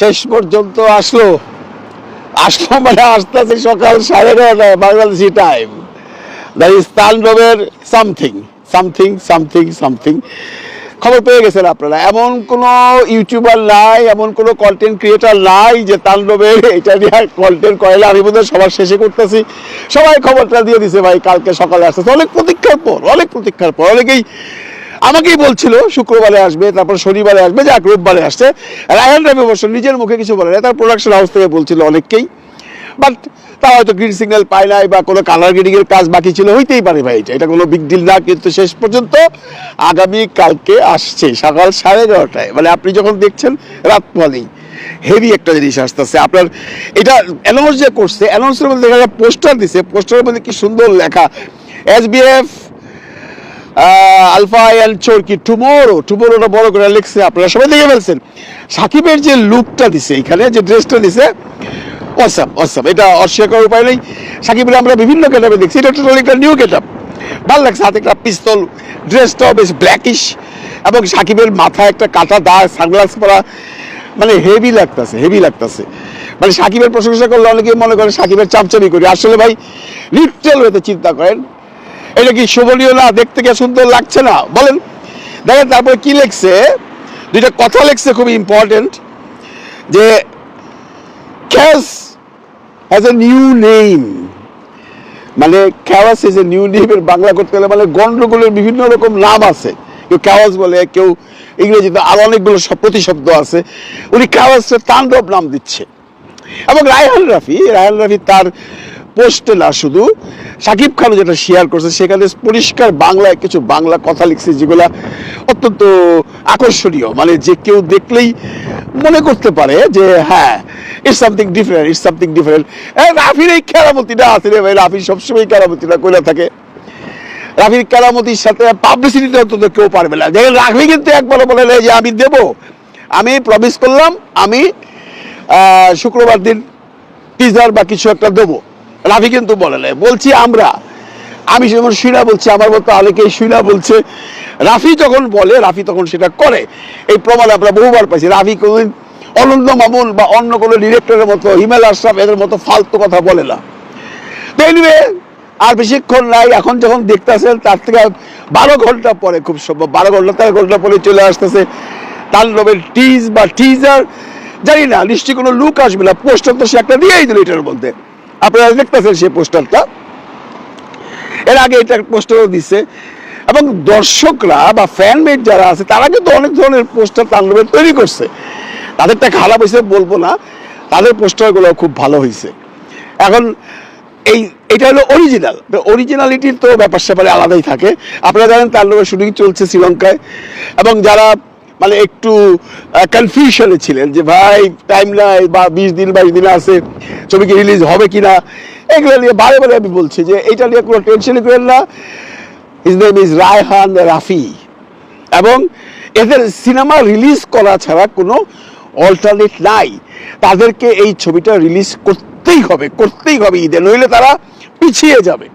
শেষ পর্যন্ত আসলো। আসলো মানে আসতে আসতে সকাল সাড়ে নটায় বাংলাদেশি টাইম দ্যাট ইজ তাণ্ডবের সামথিং সামথিং সামথিং সামথিং খবর পেয়ে গেছেন আপনারা। এমন কোনো ইউটিউবার নাই, এমন কোনো কন্টেন্ট ক্রিয়েটার নাই যে তাণ্ডবের এটা নিয়ে কন্টেন্ট করে না। আমি বোধহয় সবার শেষে করতেছি। সবাই খবরটা দিয়ে দিছে, ভাই, কালকে সকালে আসতেছে। অনেক প্রতীক্ষার পর, অনেক প্রতীক্ষার পর। অনেকেই আমাকেই বলছিল, শুক্রবারে আসবে, তারপর শনিবারে আসবে, যাক, রোববারে আসছে। রায়হান রবি অবশ্য নিজের মুখে কিছু বলে না, তার প্রোডাকশন হাউস থেকে বলছিল অনেককেই। বাট তা হয়তো গ্রিন সিগন্যাল পায় নাই বা কোনো কালার গ্রেডিং এর কাজ বাকি ছিল, হইতেই পারে ভাই, এটা কোনো বিগ ডিল না, কিন্তু শেষ পর্যন্ত আগামী কালকে আসছে, সকাল সাড়ে এগারোটায় মানে আপনি যখন দেখছেন, রাত পলেই হেভি একটা জিনিস আসতেছে। আপনার এটা অ্যানাউন্স যে করছে অ্যানাউন্সের মধ্যে দেখা যায় পোস্টার দিছে পোস্টারের মধ্যে কি সুন্দর লেখা S B F alpha Chorki tomorrow, টুমোরোটা বড় করে লিখছে, আপনারা সবাই দেখে ফেলছেন। সাকিবের যে লুকটা দিছে এখানে, যে ড্রেসটা দিছে অসাম অসাম এটা অস্বীকার করার উপায় নেই। সাকিবের আমরা বিভিন্ন গেটাপে দেখছি, এটা টোটালি একটা নিউ গেটআপ ভালো লাগছে, হাতে একটা পিস্তল, ড্রেসটাও বেশ ব্ল্যাকিশ এবং সাকিবের মাথায় একটা কাটা দাগ সানগ্লাস পরা মানে হেভি লাগতেছে হেভি লাগতেছে। মানে সাকিবের প্রশংসা করলে অনেকে মনে করে সাকিবের চাপচাপি করি। আসলে ভাই লিটাল হতে চিন্তা করেন এটা কি শোভনীয় না? দেখতে কি সুন্দর লাগছে না? বলেন। দেখেন তারপরে কি লিখছে? দুইটা কথা লিখছে খুব ইম্পর্টেন্ট যে chaos has a new name মানে chaos is a new Bangla করতে গেলে মানে গন্ডগোলের বিভিন্ন রকম নাম আছে। কেউ ক্যাওয়াস বলে, কেউ ইংরেজিতে আরও অনেকগুলো প্রতিশব্দ আছে। উনি ক্যাওয়াসের তাণ্ডব নাম দিচ্ছে। এবং রায়হান রাফি রায়হান রাফি তার পোস্টে না শুধু, সাকিব খান যেটা শেয়ার করছে, সেখানে পরিষ্কার বাংলায় কিছু বাংলা কথা লিখছে যেগুলা অত্যন্ত আকর্ষণীয়। মানে যে কেউ দেখলেই মনে করতে পারে যে হ্যাঁ it's something different it's something different রাফির এই কেরামতিটা আছে রে ভাই রাফি সবসময় কেরামতিটা করে থাকে। রাফির কেরামতির সাথে পাবলিসিটিটা অন্তত কেউ পারবে না। দেখেন, রাফি কিন্তু একবারও বলে যে আমি দেব। আমি প্রমিস করলাম, আমি শুক্রবার দিন টিজার বা কিছু একটা দেবো। রাফি কিন্তু বলে নাই। বলছি আমরা। আমি যেমন শুনা বলছি, আমার মতো অনেকেই শুনা বলছে। রাফি যখন বলে, রাফি তখন সেটা করে। এই প্রমাণ আমরা বহুবার পাইছি। রাফি কোনদিন অনন্ত মামুন বা অন্য কোনো ডিরেক্টরের মতো, হিমেল আশরাফ এদের মতো ফালতু কথা বলে না। তো আর বেশিক্ষণ নাই। এখন যখন দেখতেছেন, তার থেকে বারো ঘণ্টা পরে খুব সম্ভব। বারো ঘণ্টা, তেরো ঘণ্টা পরে চলে আসতেছে তাণ্ডবের টিজ বা টিজার জানি না, নিশ্চয়ই কোনো লুক আসবে না। পোস্টার তো সে একটা দিয়েই দিল এটার মধ্যে। আপনারা দেখতেছেন সেই পোস্টারটা। এর আগে এটা পোস্টারও দিচ্ছে এবং দর্শকরা বা ফ্যানমেট যারা আছে, তারা কিন্তু অনেক ধরনের পোস্টার তাণ্ডবের তৈরি করছে। তাদেরটা খারাপ হয়েছে বলব না, তাদের পোস্টারগুলো খুব ভালো হয়েছে। এখন এই, এটা হলো অরিজিনাল অরিজিনালিটির তো ব্যাপার স্যাপারে আলাদাই থাকে। আপনারা জানেন তাণ্ডবের শুটিং চলছে শ্রীলঙ্কায়। এবং যারা মানে একটু কনফিউশনে ছিলেন যে, ভাই টাইম নাই বা বিশ দিন, বাইশ দিন আছে ছবি কি রিলিজ হবে কিনা? এগুলো নিয়ে বারে বারে আমি বলছি যে, এটা নিয়ে কোনো টেনশনই করেন না। His name is Raihan Rafi এবং এদের সিনেমা রিলিজ করা ছাড়া কোনো অল্টারনেট নাই। তাদেরকে এই ছবিটা রিলিজ করতেই হবে করতেই হবে ঈদে। নইলে তারা পিছিয়ে যাবে।